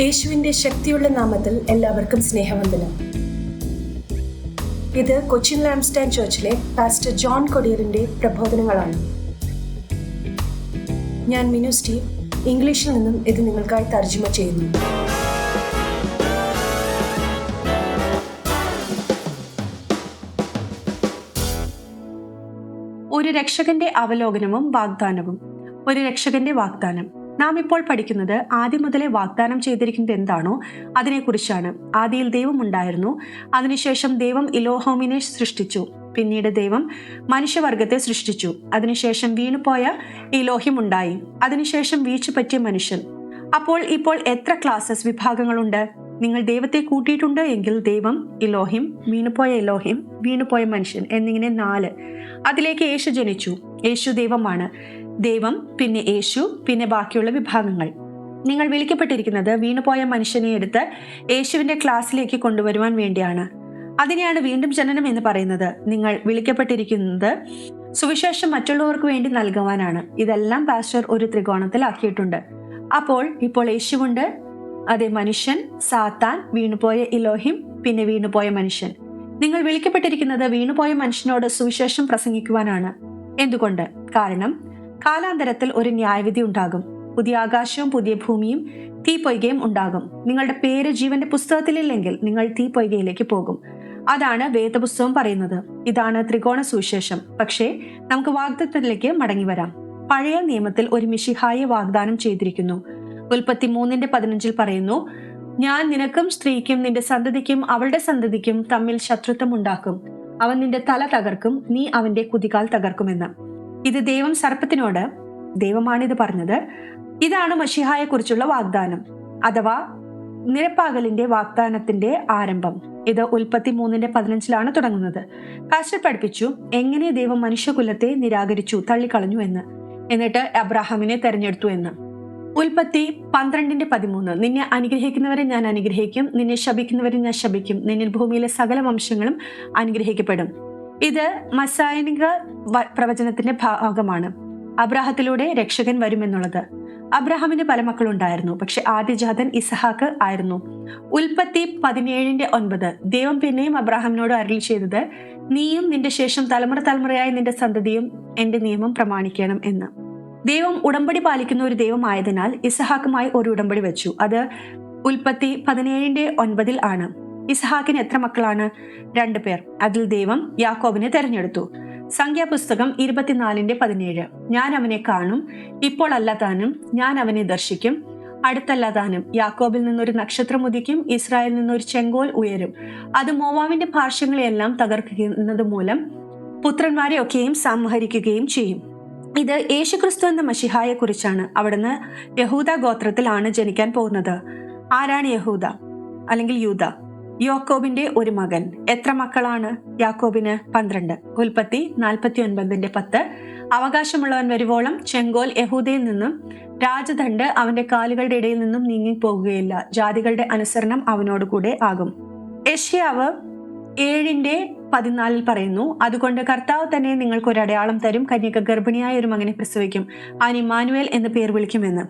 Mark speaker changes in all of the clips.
Speaker 1: യേശുവിന്റെ ശക്തിയുള്ള നാമത്തിൽ എല്ലാവർക്കും സ്നേഹവന്ദനം. ഇത് കൊച്ചിൻ ലാംസ്റ്റാൻ ചർച്ചിലെ പാസ്റ്റർ ജോൺ കൊടിയറിന്റെ പ്രബോധനങ്ങളാണ്. ഞാൻ മിനു സ്റ്റീവ് ഇംഗ്ലീഷിൽ നിന്നും ഇത് നിങ്ങൾക്കായി തർജമ ചെയ്യുന്നു.
Speaker 2: ഒരു രക്ഷകന്റെ അവലോകനവും വാഗ്ദാനവും ഒരു രക്ഷകന്റെ വാഗ്ദാനം. നാം ഇപ്പോൾ പഠിക്കുന്നത് ആദ്യം മുതലേ വാഗ്ദാനം ചെയ്തിരിക്കുന്നത് എന്താണോ അതിനെക്കുറിച്ചാണ്. ആദിയിൽ ദൈവം ഉണ്ടായിരുന്നു. അതിനുശേഷം ദൈവം ഇലോഹോമിനെ സൃഷ്ടിച്ചു. പിന്നീട് ദൈവം മനുഷ്യവർഗത്തെ സൃഷ്ടിച്ചു. അതിനുശേഷം വീണുപോയ ഇലോഹിം ഉണ്ടായി. അതിനുശേഷം വീഴ്ച പറ്റിയ മനുഷ്യൻ. അപ്പോൾ ഇപ്പോൾ എത്ര ക്ലാസ്സസ് വിഭാഗങ്ങളുണ്ട്? നിങ്ങൾ ദൈവത്തെ കൂട്ടിയിട്ടുണ്ട് എങ്കിൽ ദൈവം ഇലോഹിം വീണുപോയ ഇലോഹിം വീണുപോയ മനുഷ്യൻ എന്നിങ്ങനെ നാല്. അതിലേക്ക് യേശു ജനിച്ചു. യേശു ദൈവമാണ്. ദൈവം പിന്നെ യേശു പിന്നെ ബാക്കിയുള്ള വിഭാഗങ്ങൾ. നിങ്ങൾ വിളിക്കപ്പെട്ടിരിക്കുന്നത് വീണുപോയ മനുഷ്യനെ എടുത്ത് യേശുവിന്റെ ക്ലാസ്സിലേക്ക് കൊണ്ടുവരുവാൻ വേണ്ടിയാണ്. അതിനെയാണ് വീണ്ടും ജനനം എന്ന് പറയുന്നത്. നിങ്ങൾ വിളിക്കപ്പെട്ടിരിക്കുന്നത് സുവിശേഷം മറ്റുള്ളവർക്ക് വേണ്ടി നൽകുവാനാണ്. ഇതെല്ലാം പാസ്റ്റർ ഒരു ത്രികോണത്തിൽ ത്രികോണത്തിലാക്കിയിട്ടുണ്ട്. അപ്പോൾ ഇപ്പോൾ യേശുവുണ്ട് അതെ മനുഷ്യൻ സാത്താൻ വീണുപോയ ഇലോഹിം പിന്നെ വീണുപോയ മനുഷ്യൻ. നിങ്ങൾ വിളിക്കപ്പെട്ടിരിക്കുന്നത് വീണുപോയ മനുഷ്യനോട് സുവിശേഷം പ്രസംഗിക്കുവാനാണ്. എന്തുകൊണ്ട്? കാരണം കാലാന്തരത്തിൽ ഒരു ന്യായവിധി ഉണ്ടാകും. പുതിയ ആകാശവും പുതിയ ഭൂമിയും തീപ്പൊയ്കയും ഉണ്ടാകും. നിങ്ങളുടെ പേര് ജീവന്റെ പുസ്തകത്തിലില്ലെങ്കിൽ നിങ്ങൾ തീപ്പൊയ്കയിലേക്ക് പോകും. അതാണ് വേദപുസ്തകം പറയുന്നത്. ഇതാണ് ത്രികോണ സുവിശേഷം. പക്ഷേ നമുക്ക് വാഗ്ദത്തത്തിലേക്ക് മടങ്ങി വരാം. പഴയ നിയമത്തിൽ ഒരു മിഷിഹായെ വാഗ്ദാനം ചെയ്തിരിക്കുന്നു. ഉൽപ്പത്തി മൂന്നിന്റെ പതിനഞ്ചിൽ പറയുന്നു ഞാൻ നിനക്കും സ്ത്രീക്കും നിന്റെ സന്തതിക്കും അവളുടെ സന്തതിക്കും തമ്മിൽ ശത്രുത്വം ഉണ്ടാക്കും. അവൻ നിന്റെ തല തകർക്കും നീ അവന്റെ കുതികാൽ തകർക്കുമെന്ന്. ഇത് ദൈവം സർപ്പത്തിനോട് ദൈവമാണിത് പറഞ്ഞത്. ഇതാണ് മഷിഹായെ കുറിച്ചുള്ള വാഗ്ദാനം. അഥവാ നിരപ്പാകലിന്റെ വാഗ്ദാനത്തിന്റെ ആരംഭം. ഇത് ഉൽപ്പത്തി മൂന്നിന്റെ പതിനഞ്ചിലാണ് തുടങ്ങുന്നത്. പാസ്റ്റർ പഠിപ്പിച്ചു എങ്ങനെ ദൈവം മനുഷ്യകുലത്തെ നിരാകരിച്ചു തള്ളിക്കളഞ്ഞു എന്ന്. എന്നിട്ട് അബ്രാഹാമിനെ തെരഞ്ഞെടുത്തു എന്ന്. ഉൽപ്പത്തി പന്ത്രണ്ടിന്റെ പതിമൂന്ന്. നിന്നെ അനുഗ്രഹിക്കുന്നവരെ ഞാൻ അനുഗ്രഹിക്കും. നിന്നെ ശപിക്കുന്നവരെ ഞാൻ ശപിക്കും. നിന്നിൽ ഭൂമിയിലെ സകല വംശങ്ങളും അനുഗ്രഹിക്കപ്പെടും. ഇത് മസായനിക പ്രവചനത്തിന്റെ ഭാഗമാണ്. അബ്രാഹത്തിലൂടെ രക്ഷകൻ വരുമെന്നുള്ളത്. അബ്രഹാമിന് പല മക്കളുണ്ടായിരുന്നു. പക്ഷെ ആദ്യജാതൻ ഇസഹാക്ക് ആയിരുന്നു. ഉൽപ്പത്തി പതിനേഴിന്റെ ഒൻപത്. ദൈവം പിന്നെയും അബ്രാഹാമിനോട് അരളി ചെയ്തത് നീയും നിന്റെ ശേഷം തലമുറ തലമുറയായി നിന്റെ സന്തതിയും എന്റെ നിയമം പ്രമാണിക്കണം എന്ന്. ദൈവം ഉടമ്പടി പാലിക്കുന്ന ഒരു ദൈവമായതിനാൽ ഇസഹാക്കുമായി ഒരു ഉടമ്പടി വെച്ചു. അത് ഉൽപ്പത്തി പതിനേഴിന്റെ ഒൻപതിൽ ആണ്. ഇസഹാക്കിന് എത്ര മക്കളാണ്? രണ്ടു പേർ. അതിൽ ദൈവം യാക്കോബിനെ തെരഞ്ഞെടുത്തു. സംഖ്യാപുസ്തകം ഇരുപത്തിനാലിന്റെ പതിനേഴ്. ഞാൻ അവനെ കാണും. ഇപ്പോൾ അല്ലതാനും ഞാൻ അവനെ ദർശിക്കും. അടുത്തല്ലതാനും യാക്കോബിൽ നിന്നൊരു നക്ഷത്രം ഉദിക്കും. ഇസ്രായേലിൽ നിന്നൊരു ചെങ്കോൽ ഉയരും. അത് മോവാവിന്റെ പാർശ്വങ്ങളെയെല്ലാം തകർക്കുന്നത് മൂലം പുത്രന്മാരെ ഒക്കെയും സംഹരിക്കുകയും ചെയ്യും. ഇത് യേശുക്രിസ്തു എന്ന മഷിഹായെ കുറിച്ചാണ് അവിടുന്ന് യഹൂദ ഗോത്രത്തിലാണ് ജനിക്കാൻ പോകുന്നത്. ആരാണ് യഹൂദ? അല്ലെങ്കിൽ യൂത യാക്കോബിന്റെ ഒരു മകൻ. എത്ര മക്കളാണ്? യാക്കോബിന് പന്ത്രണ്ട്. ഉൽപ്പത്തി നാൽപ്പത്തി ഒൻപതിന്റെ പത്ത്. അവകാശമുള്ളവൻ വരുവോളം ചെങ്കോൽ യഹൂദയിൽ നിന്നും രാജദണ്ഡ് അവന്റെ കാലുകളുടെ ഇടയിൽ നിന്നും നീങ്ങി നീങ്ങിപ്പോകുകയില്ല. ജാതികളുടെ അനുസരണം അവനോട് കൂടെ ആകും. ഏഷ്യാവ് ഏഴിന്റെ പതിനാലിൽ പറയുന്നു അതുകൊണ്ട് കർത്താവ് തന്നെ നിങ്ങൾക്ക് ഒരു അടയാളം തരും. കന്യക ഗർഭിണിയായ ഒരു മകനെ പ്രസവിക്കും. അവൻ ഇമാനുവേൽ എന്ന് പേർ വിളിക്കുമെന്ന്.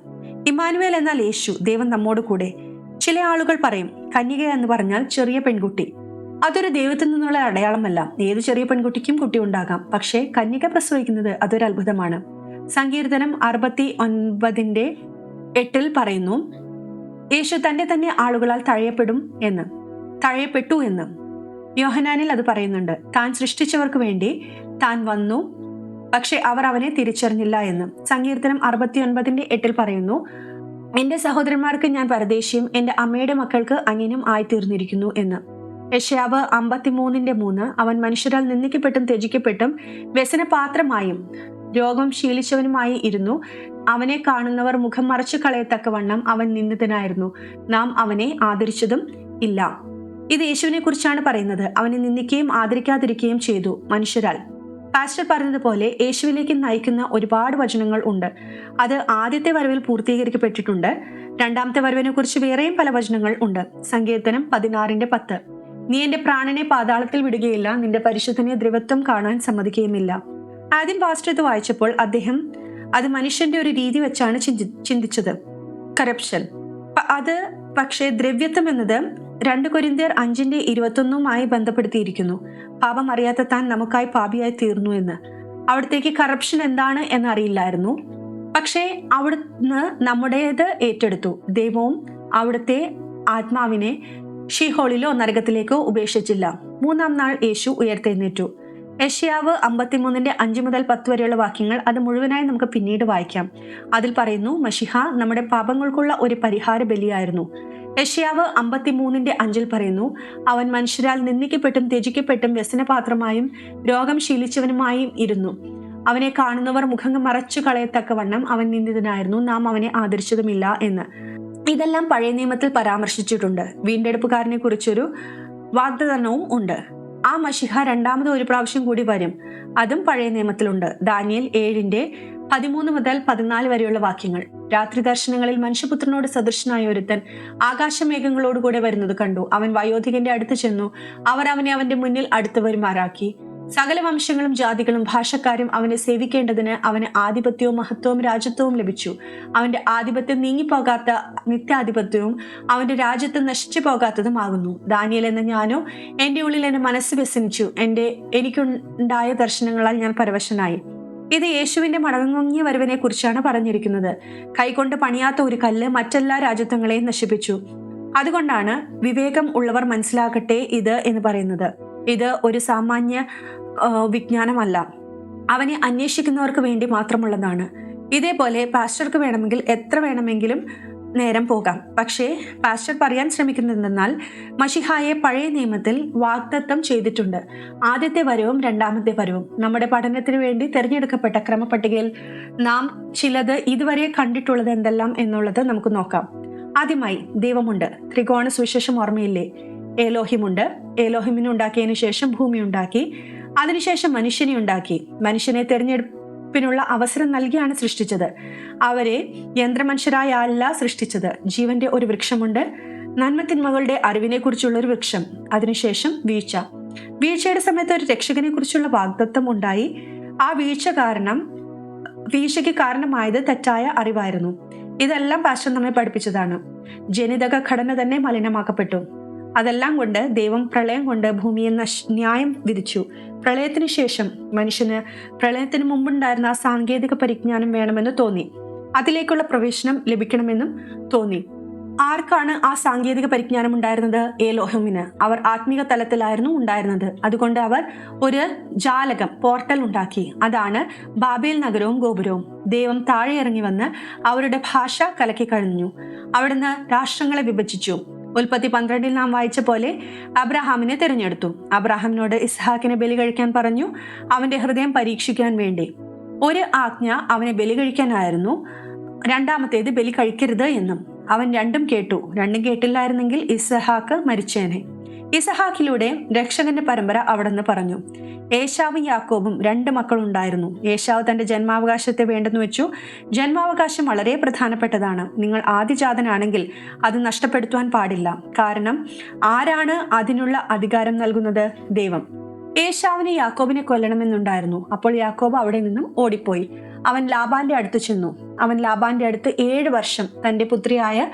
Speaker 2: ഇമാനുവേൽ എന്നാൽ യേശു ദൈവം നമ്മോട് കൂടെ. ചില ആളുകൾ പറയും കന്യക എന്ന് പറഞ്ഞാൽ ചെറിയ പെൺകുട്ടി. അതൊരു ദൈവത്തിൽ നിന്നുള്ള അടയാളമല്ല. ഏത് ചെറിയ പെൺകുട്ടിക്കും കുട്ടി ഉണ്ടാകാം. പക്ഷേ കന്യക പ്രസവിക്കുന്നത് അതൊരു അത്ഭുതമാണ്. സങ്കീർത്തനം അറുപത്തി ഒൻപതിന്റെ എട്ടിൽ പറയുന്നു യേശു തന്നെ തന്നെ ആളുകളാൽ തഴയപ്പെടും എന്ന് തഴയപ്പെട്ടു എന്ന്. യോഹനാനിൽ അത് പറയുന്നുണ്ട് താൻ സൃഷ്ടിച്ചവർക്ക് വേണ്ടി താൻ വന്നു പക്ഷെ അവർ അവനെ തിരിച്ചറിഞ്ഞില്ല എന്ന്. സങ്കീർത്തനം അറുപത്തിയൊൻപതിന്റെ എട്ടിൽ പറയുന്നു എന്റെ സഹോദരന്മാർക്ക് ഞാൻ പരദേശിയും എന്റെ അമ്മയുടെ മക്കൾക്ക് അങ്ങിനും ആയിത്തീർന്നിരിക്കുന്നു എന്ന്. യഷ്യാവ് അമ്പത്തിമൂന്നിന്റെ മൂന്ന് അവൻ മനുഷ്യരാൽ നിന്ദിക്കപ്പെട്ടും ത്യജിക്കപ്പെട്ടും വ്യസനപാത്രമായും രോഗം ശീലിച്ചവനുമായി ഇരുന്നു. അവനെ കാണുന്നവർ മുഖം മറച്ചു കളയത്തക്കവണ്ണം അവൻ നിന്ദിതനായിരുന്നു. നാം അവനെ ആദരിച്ചതും ഇല്ല. ഇത് യേശുവിനെ കുറിച്ചാണ് പറയുന്നത്. അവനെ നിന്ദിക്കുകയും ആദരിക്കാതിരിക്കുകയും ചെയ്തു മനുഷ്യരാൽ. പാസ്റ്റർ പറഞ്ഞതുപോലെ യേശുവിലേക്ക് നയിക്കുന്ന ഒരുപാട് വചനങ്ങൾ ഉണ്ട്. അത് ആദ്യത്തെ വരവിൽ പൂർത്തീകരിക്കപ്പെട്ടിട്ടുണ്ട്. രണ്ടാമത്തെ വരവിനെ കുറിച്ച് വേറെയും പല വചനങ്ങൾ ഉണ്ട്. സങ്കീർത്തനം പതിനാറിന്റെ പത്ത്. നീ എന്റെ പ്രാണനെ പാതാളത്തിൽ വിടുകയില്ല. നിന്റെ പരിശുദ്ധനെ ദ്രവത്വം കാണാൻ സമ്മതിക്കുകയുമില്ല. ആദ്യം പാസ്റ്റർ ഇത് വായിച്ചപ്പോൾ അദ്ദേഹം അത് മനുഷ്യന്റെ ഒരു രീതി വെച്ചാണ് ചിന്തി- ചിന്തിച്ചത്. കറപ്ഷൻ അത് പക്ഷേ ദ്രവ്യത്വം എന്നത് രണ്ട് കൊരിന്തിയർ അഞ്ചിന്റെ ഇരുപത്തൊന്നുമായി ബന്ധപ്പെടുത്തിയിരിക്കുന്നു. പാപം അറിയാത്ത താൻ നമുക്കായി പാപിയായി തീർന്നു എന്ന്. അവിടത്തേക്ക് കറപ്ഷൻ എന്താണ് എന്നറിയില്ലായിരുന്നു. പക്ഷേ അവിടുന്ന് നമ്മുടേത് ഏറ്റെടുത്തു. ദൈവവും അവിടുത്തെ ആത്മാവിനെ ഷീഹോളിലോ നരകത്തിലേക്കോ ഉപേക്ഷിച്ചില്ല. മൂന്നാം നാൾ യേശു ഉയർത്തെഴുന്നേറ്റു. യഷ്യാവ് അമ്പത്തിമൂന്നിന്റെ അഞ്ച് മുതൽ പത്ത് വരെയുള്ള വാക്യങ്ങൾ അത് മുഴുവനായി നമുക്ക് പിന്നീട് വായിക്കാം. അതിൽ പറയുന്നു മഷിഹ നമ്മുടെ പാപങ്ങൾക്കുള്ള ഒരു പരിഹാര ബലിയായിരുന്നു. യഷ്യാവ് അമ്പത്തിമൂന്നിന്റെ അഞ്ചിൽ പറയുന്നു അവൻ മനുഷ്യരാൽ നിന്ദിക്കപ്പെട്ടും ത്യജിക്കപ്പെട്ടും വ്യസനപാത്രമായും രോഗം ശീലിച്ചവനുമായും ഇരുന്നു. അവനെ കാണുന്നവർ മുഖം മറച്ചു കളയത്തക്കവണ്ണം അവൻ നിന്ദിതനായിരുന്നു. നാം അവനെ ആദരിച്ചതുമില്ല എന്ന്. ഇതെല്ലാം പഴയ നിയമത്തിൽ പരാമർശിച്ചിട്ടുണ്ട്. വീണ്ടെടുപ്പുകാരനെ കുറിച്ചൊരു വാഗ്ദാനവും ഉണ്ട്. ആ മഷിഹ രണ്ടാമത് ഒരു പ്രാവശ്യം കൂടി വരും. അതും പഴയ നിയമത്തിലുണ്ട്. ദാനിയൽ ഏഴിന്റെ പതിമൂന്ന് മുതൽ പതിനാല് വരെയുള്ള വാക്യങ്ങൾ. രാത്രി ദർശനങ്ങളിൽ മനുഷ്യപുത്രനോട് സദൃശനായ ഒരുത്തൻ ആകാശമേഘങ്ങളോടുകൂടെ വരുന്നത് കണ്ടു. അവൻ വയോധികന്റെ അടുത്ത് ചെന്നു. അവർ അവനെ അവന്റെ മുന്നിൽ അടുത്ത് വരുമാറാക്കി. സകല വംശങ്ങളും ജാതികളും ഭാഷക്കാരും അവനെ സേവിക്കേണ്ടതിന് അവന് ആധിപത്യവും മഹത്വവും രാജ്യത്വവും ലഭിച്ചു. അവന്റെ ആധിപത്യം നീങ്ങിപ്പോകാത്ത നിത്യാധിപത്യവും അവന്റെ രാജ്യത്ത് നശിച്ചു പോകാത്തതുമാകുന്നു ദാനിയൽ എന്ന ഞാനോ എന്റെ ഉള്ളിൽ എന്റെ മനസ്സ് വ്യസനിച്ചു. എന്റെ എനിക്കുണ്ടായ ദർശനങ്ങളാൽ ഞാൻ പരവശനായി. ഇത് യേശുവിന്റെ മടങ്ങുങ്ങിയ വരവിനെ കുറിച്ചാണ് പറഞ്ഞിരിക്കുന്നത്. കൈകൊണ്ട് പണിയാത്ത ഒരു കല്ല് മറ്റെല്ലാ രാജ്യത്വങ്ങളെയും നശിപ്പിച്ചു. അതുകൊണ്ടാണ് വിവേകം ഉള്ളവർ മനസ്സിലാക്കട്ടെ ഇത് എന്ന് പറയുന്നത്. ഇത് ഒരു സാമാന്യ വിജ്ഞാനമല്ല. അവനെ അന്വേഷിക്കുന്നവർക്ക് വേണ്ടി മാത്രമുള്ളതാണ്. ഇതേപോലെ പാസ്റ്റർക്ക് വേണമെങ്കിൽ എത്ര വേണമെങ്കിലും നേരം പോകാം. പക്ഷേ പാസ്റ്റർ പറയാൻ ശ്രമിക്കുന്നതെന്നാൽ മഷിഹായെ പഴയ നിയമത്തിൽ വാഗ്ദത്തം ചെയ്തിട്ടുണ്ട്. ആദ്യത്തെ വരവും രണ്ടാമത്തെ വരവും. നമ്മുടെ പഠനത്തിന് വേണ്ടി തിരഞ്ഞെടുക്കപ്പെട്ട ക്രമപട്ടികയിൽ നാം ചിലത് ഇതുവരെ കണ്ടിട്ടുള്ളത് എന്തെല്ലാം എന്നുള്ളത് നമുക്ക് നോക്കാം. ആദ്യമായി ദൈവമുണ്ട്. ത്രികോണ സുവിശേഷം ഓർമ്മയില്ലേ? ഏലോഹിമുണ്ട്. ഏലോഹിമിനുണ്ടാക്കിയതിനു ശേഷം ഭൂമി ഉണ്ടാക്കി അതിനുശേഷം മനുഷ്യനെ ഉണ്ടാക്കി. മനുഷ്യനെ തിരഞ്ഞെടുപ്പിനുള്ള അവസരം നൽകിയാണ് സൃഷ്ടിച്ചത്. അവരെ യന്ത്രമനുഷ്യരായ അല്ല സൃഷ്ടിച്ചത്. ജീവന്റെ ഒരു വൃക്ഷമുണ്ട്. നന്മത്തിന്മകളുടെ അറിവിനെ കുറിച്ചുള്ള ഒരു വൃക്ഷം. അതിനുശേഷം വീഴ്ച. വീഴ്ചയുടെ സമയത്ത് ഒരു രക്ഷകനെ കുറിച്ചുള്ള വാഗ്ദത്വം ഉണ്ടായി. ആ വീഴ്ച കാരണം വീഴ്ചയ്ക്ക് കാരണമായത് തെറ്റായ അറിവായിരുന്നു. ഇതെല്ലാം പാസ്റ്റർ നമ്മെ പഠിപ്പിച്ചതാണ്. ജനിതക ഘടന തന്നെ മലിനമാക്കപ്പെട്ടു. അതെല്ലാം കൊണ്ട് ദൈവം പ്രളയം കൊണ്ട് ഭൂമിയെ നശ് ന്യായം വിധിച്ചു. പ്രളയത്തിന് ശേഷം മനുഷ്യന് പ്രളയത്തിന് മുമ്പുണ്ടായിരുന്ന ആ സാങ്കേതിക പരിജ്ഞാനം വേണമെന്ന് തോന്നി. അതിലേക്കുള്ള പ്രവേശനം ലഭിക്കണമെന്നും തോന്നി. ആർക്കാണ് ആ സാങ്കേതിക പരിജ്ഞാനം ഉണ്ടായിരുന്നത്? ഏലോഹമിന്. അവർ ആത്മീക തലത്തിലായിരുന്നു ഉണ്ടായിരുന്നത്. അതുകൊണ്ട് അവർ ഒരു ജാലകം പോർട്ടൽ ഉണ്ടാക്കി. അതാണ് ബാബേൽ നഗരവും ഗോപുരവും. ദൈവം താഴെ ഇറങ്ങി വന്ന് അവരുടെ ഭാഷ കലക്കി കഴിഞ്ഞു. അവിടുന്ന് രാഷ്ട്രങ്ങളെ വിഭജിച്ചു. ഉൽപ്പത്തി പന്ത്രണ്ടിൽ നാം വായിച്ച പോലെ അബ്രഹാമിനെ തിരഞ്ഞെടുത്തു. അബ്രഹാമിനോട് ഇസ്ഹാക്കിനെ ബലി കഴിക്കാൻ പറഞ്ഞു അവന്റെ ഹൃദയം പരീക്ഷിക്കാൻ വേണ്ടി. ഒരു ആജ്ഞ അവനെ ബലി കഴിക്കാനായിരുന്നു. രണ്ടാമത്തേത് ബലി കഴിക്കരുത് എന്നും. അവൻ രണ്ടും കേട്ടു. രണ്ടും കേട്ടില്ലായിരുന്നെങ്കിൽ ഇസ്ഹാക്ക് മരിച്ചേനെ. ഇസഹാക്കിലൂടെ രക്ഷകന്റെ പരമ്പര അവിടെന്ന് പറഞ്ഞു. ഏഷാവും യാക്കോബും രണ്ട് മക്കളുണ്ടായിരുന്നു. ഏഷാവ് തന്റെ ജന്മാവകാശത്തെ വേണ്ടെന്ന് വെച്ചു. ജന്മാവകാശം വളരെ പ്രധാനപ്പെട്ടതാണ്. നിങ്ങൾ ആദിജാതനാണെങ്കിൽ അത് നഷ്ടപ്പെടുത്തുവാൻ പാടില്ല. കാരണം ആരാണ് അതിനുള്ള അധികാരം നൽകുന്നത്? ദൈവം. ഏഷാവിനെ യാക്കോബിനെ കൊല്ലണമെന്നുണ്ടായിരുന്നു. അപ്പോൾ യാക്കോബ് അവിടെ നിന്നും ഓടിപ്പോയി. അവൻ ലാബാന്റെ അടുത്ത് ചെന്നു. അവൻ ലാബാന്റെ അടുത്ത് ഏഴ് വർഷം തന്റെ പുത്രിയായ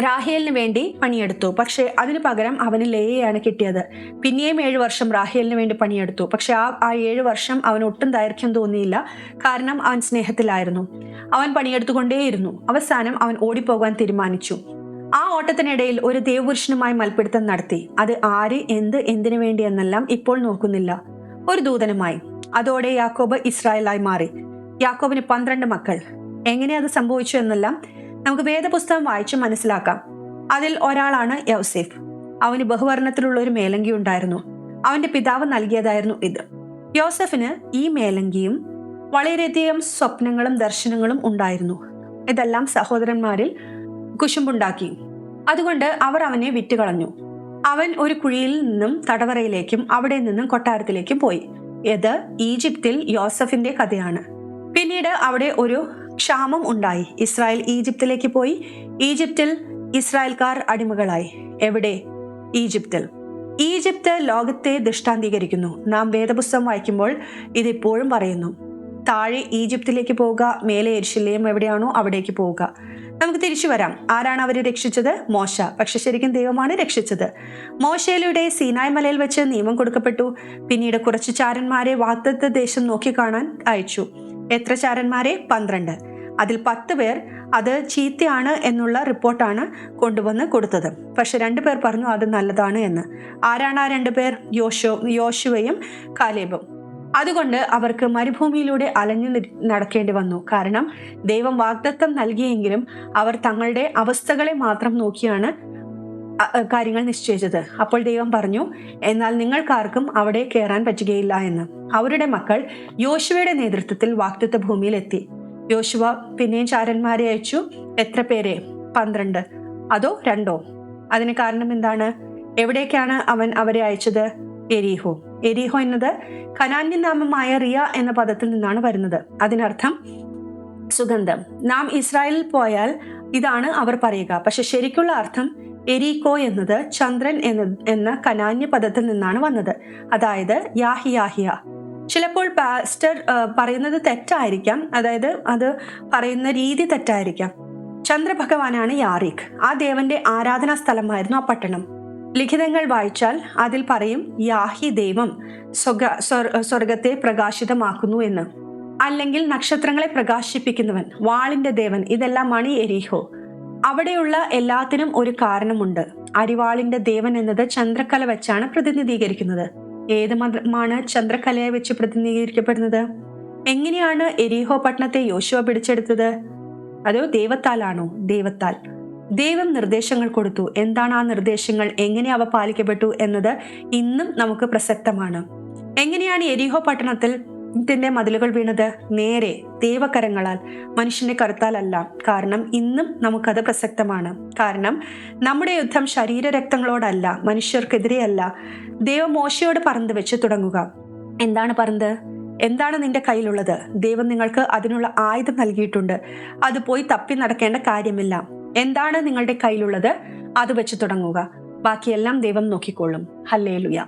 Speaker 2: റാഹേലിന് വേണ്ടി പണിയെടുത്തു. പക്ഷേ അതിനു പകരം അവന് ലേയെയാണ് കിട്ടിയത്. പിന്നെയും ഏഴ് വർഷം റാഹേലിന് വേണ്ടി പണിയെടുത്തു. പക്ഷെ ആ ആ ഏഴ് വർഷം അവന് ഒട്ടും ദൈർഘ്യം തോന്നിയില്ല. കാരണം അവൻ സ്നേഹത്തിലായിരുന്നു. അവൻ പണിയെടുത്തുകൊണ്ടേയിരുന്നു. അവസാനം അവൻ ഓടിപ്പോകാൻ തീരുമാനിച്ചു. ആ ഓട്ടത്തിനിടയിൽ ഒരു ദേവപുരുഷനുമായി മൽപ്പിടുത്തം നടത്തി. അത് ആര് എന്ത് എന്തിനു വേണ്ടി എന്നെല്ലാം ഇപ്പോൾ നോക്കുന്നില്ല. ഒരു ദൂതനുമായി. അതോടെ യാക്കോബ് ഇസ്രായേലായി മാറി. യാക്കോബിന് പന്ത്രണ്ട് മക്കൾ. എങ്ങനെ അത് സംഭവിച്ചു എന്നെല്ലാം നമുക്ക് വേദപുസ്തകം വായിച്ച് മനസ്സിലാക്കാം. അതിൽ ഒരാളാണ് യൗസേഫ്. അവന് ബഹുവർണത്തിലുള്ള ഒരു മേലങ്കി ഉണ്ടായിരുന്നു. അവന്റെ പിതാവ് നൽകിയതായിരുന്നു ഇത്. യോസഫിന് ഈ മേലങ്കിയും വളരെയധികം സ്വപ്നങ്ങളും ദർശനങ്ങളും ഉണ്ടായിരുന്നു. ഇതെല്ലാം സഹോദരന്മാരിൽ കുശുമ്പുണ്ടാക്കി. അതുകൊണ്ട് അവർ അവനെ വിറ്റുകളഞ്ഞു. അവൻ ഒരു കുഴിയിൽ നിന്നും തടവറയിലേക്കും അവിടെ നിന്നും കൊട്ടാരത്തിലേക്കും പോയി. ഇത് ഈജിപ്തിൽ യോസഫിന്റെ കഥയാണ്. പിന്നീട് അവിടെ ഒരു ക്ഷാമം ഉണ്ടായി. ഇസ്രായേൽ ഈജിപ്തിലേക്ക് പോയി. ഈജിപ്തിൽ ഇസ്രായേൽക്കാർ അടിമകളായി. എവിടെ? ഈജിപ്തിൽ. ഈജിപ്ത് ലോകത്തെ ദൃഷ്ടാന്തീകരിക്കുന്നു. നാം വേദപുസ്തകം വായിക്കുമ്പോൾ ഇതിപ്പോഴും പറയുന്നു. താഴെ ഈജിപ്തിലേക്ക് പോവുക മേലെ എരിശിലേം എവിടെയാണോ അവിടേക്ക് പോവുക. നമുക്ക് തിരിച്ചു വരാം. ആരാണ് അവരെ രക്ഷിച്ചത്? മോശ. പക്ഷെ ശരിക്കും ദൈവമാണ് രക്ഷിച്ചത്. മോശയിലൂടെ സീനായ് മലയിൽ വെച്ച് നിയമം കൊടുക്കപ്പെട്ടു. പിന്നീട് കുറച്ച് ചാരന്മാരെ വാഗ്ദത്ത ദേശം നോക്കിക്കാണാൻ അയച്ചു. എത്ര ചാരന്മാരെ? പന്ത്രണ്ട്. അതിൽ പത്ത് പേർ അത് ചീത്തയാണ് എന്നുള്ള റിപ്പോർട്ടാണ് കൊണ്ടുവന്ന് കൊടുത്തത്. പക്ഷെ രണ്ടുപേർ പറഞ്ഞു അത് നല്ലതാണ് എന്ന്. ആരാണ് ആ രണ്ടുപേർ യോശോ യോശുവയും കാലേബും. അതുകൊണ്ട് അവർക്ക് മരുഭൂമിയിലൂടെ അലഞ്ഞു നടക്കേണ്ടി വന്നു. കാരണം ദൈവം വാഗ്ദത്തം നൽകിയെങ്കിലും അവർ തങ്ങളുടെ അവസ്ഥകളെ മാത്രം നോക്കിയാണ് കാര്യങ്ങൾ നിശ്ചയിച്ചത്. അപ്പോൾ ദൈവം പറഞ്ഞു എന്നാൽ നിങ്ങൾക്കാർക്കും അവിടെ കയറാൻ പറ്റുകയില്ല എന്ന്. അവരുടെ മക്കൾ യോശുവയുടെ നേതൃത്വത്തിൽ വാക്തത്വ ഭൂമിയിൽ എത്തി യോശുവ പിന്നെയും ചാരന്മാരെ അയച്ചു. എത്ര പേരെ? പന്ത്രണ്ട്. അതോ രണ്ടോ? അതിന് കാരണം എന്താണ്? എവിടേക്കാണ് അവൻ അവരെ അയച്ചത്? എരിഹോ. എരിഹോ എന്നത് കനാന്യ നാമമായ റിയ എന്ന പദത്തിൽ നിന്നാണ് വരുന്നത്. അതിനർത്ഥം സുഗന്ധം. നാം ഇസ്രായേലിൽ പോയാൽ ഇതാണ് അവർ പറയുക. പക്ഷെ ശരിക്കുള്ള അർത്ഥം എരിക്കോ എന്നത് ചന്ദ്രൻ എന്ന എന്ന കനാന്യ പദത്തിൽ നിന്നാണ് വന്നത്. അതായത് യാഹി യാഹിയ ചിലപ്പോൾ പാസ്റ്റർ പറയുന്നത് തെറ്റായിരിക്കാം. അതായത് അത് പറയുന്ന രീതി തെറ്റായിരിക്കാം. ചന്ദ്രഭഗവാനാണ് യാറിക് ആ ദേവന്റെ ആരാധനാ സ്ഥലമായിരുന്നു ആ പട്ടണം. ലിഖിതങ്ങൾ വായിച്ചാൽ അതിൽ പറയും യാഹി ദൈവം സ്വഗ സ്വർ- സ്വർഗത്തെ പ്രകാശിതമാക്കുന്നു എന്ന്. അല്ലെങ്കിൽ നക്ഷത്രങ്ങളെ പ്രകാശിപ്പിക്കുന്നവൻ വാളിന്റെ ദേവൻ ഇതെല്ലാം മണി എരിഹോ. അവിടെയുള്ള എല്ലാത്തിനും ഒരു കാരണമുണ്ട്. അരിവാളിന്റെ ദേവൻ എന്നത് ചന്ദ്രക്കല വെച്ചാണ് പ്രതിനിധീകരിക്കുന്നത്. ഏത് മതമാണ് ചന്ദ്രകലയെ വെച്ച് പ്രതിനിധീകരിക്കപ്പെടുന്നത്? എങ്ങനെയാണ് എരിഹോ പട്ടണത്തെ യോശുവ പിടിച്ചെടുത്തത്? അതോ ദൈവത്താലാണോ? ദൈവത്താൽ. ദൈവം നിർദ്ദേശങ്ങൾ കൊടുത്തു. എന്താണ് ആ നിർദ്ദേശങ്ങൾ? എങ്ങനെ അവ പാലിക്കപ്പെട്ടു എന്നത് ഇന്നും നമുക്ക് പ്രസക്തമാണ്. എങ്ങനെയാണ് എരിഹോ പട്ടണത്തിൽ ത്തിന്റെ മതിലുകൾ വീണത്? നേരെ ദൈവകരങ്ങളാൽ. മനുഷ്യന്റെ കരുത്താലല്ല. കാരണം ഇന്നും നമുക്കത് പ്രസക്തമാണ്. കാരണം നമ്മുടെ യുദ്ധം ശരീരരക്തങ്ങളോടല്ല മനുഷ്യർക്കെതിരെയല്ല. ദൈവം മോശയോട് പറന്ന് വെച്ച് തുടങ്ങുക. എന്താണ് പറന്ത് എന്താണ് നിന്റെ കയ്യിലുള്ളത്? ദൈവം നിങ്ങൾക്ക് അതിനുള്ള ആയുധം നൽകിയിട്ടുണ്ട്. അത് പോയി തപ്പി നടക്കേണ്ട കാര്യമില്ല. എന്താണ് നിങ്ങളുടെ കയ്യിലുള്ളത്? അത് വെച്ച് തുടങ്ങുക. ബാക്കിയെല്ലാം ദൈവം നോക്കിക്കൊള്ളും. ഹല്ലേ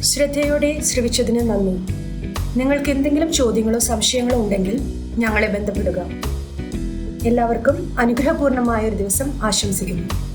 Speaker 1: ശ്രദ്ധയോടെ ശ്രവിച്ചതിന് നന്ദി. നിങ്ങൾക്ക് എന്തെങ്കിലും ചോദ്യങ്ങളോ സംശയങ്ങളോ ഉണ്ടെങ്കിൽ ഞങ്ങളെ ബന്ധപ്പെടുക. എല്ലാവർക്കും അനുഗ്രഹപൂർണമായ ഒരു ദിവസം ആശംസിക്കുന്നു.